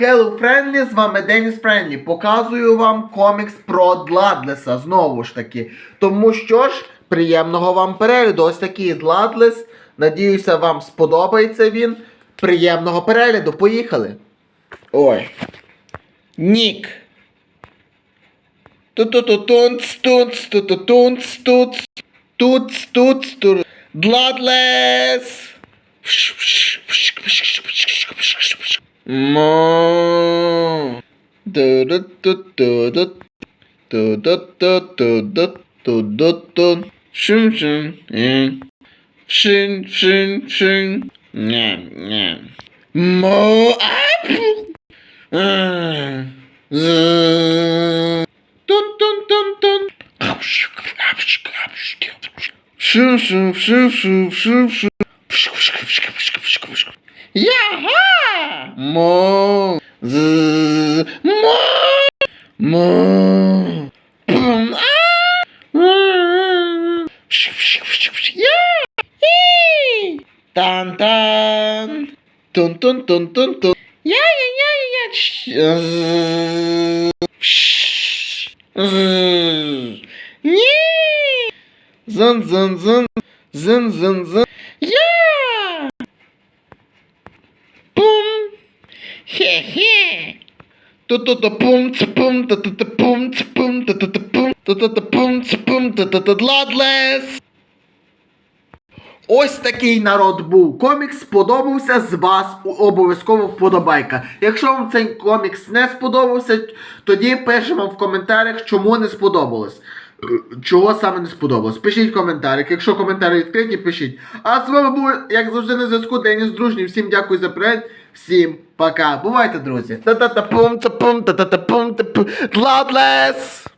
Hello Friendly, з вами Деніс Френлі. Показую вам комікс про Дладлеса, знову ж таки. Тому що ж, приємного вам перегляду. Ось такий Дладлес. Надіюся, вам сподобається він. Приємного перегляду. Поїхали. Ой. Нік. Ту-ту-ту-тунц, тунц, ту-ту-тунц, туц, туц, туц, тур. Дладлес! Mo. Do do do do do do do do do do do do do. Shun shun. Eh. Shun shun shun. Nyam nyam. Mo apple. Ah. Dun dun dun dun. Shoo shoo shoo shoo shoo shoo. Yeah. Mu. Zzzz. Mu. Mu. Pum. Tan tan. Tun tun tun tun tun. Ya ya ya ya. Zın zın zın. Zın zın zın. Хе-хе. Ту-ту-ту-пум. Ось такий народ був. Комікс сподобався з вас обов'язково вподобайка. Якщо вам цей комікс не сподобався, тоді пишемо в коментарях, чому не сподобалось. Чого саме не сподобалось? Пишіть в коментарях. Якщо коментарі відкриті, пишіть. А з вами був, як завжди, на зв'язку Деніс Дружній. Всім дякую за перегляд. Всім пока. Бувайте, друзі. Та-та-та-пум, та-пум, та-та-та-пум, та-пум. Дладлес!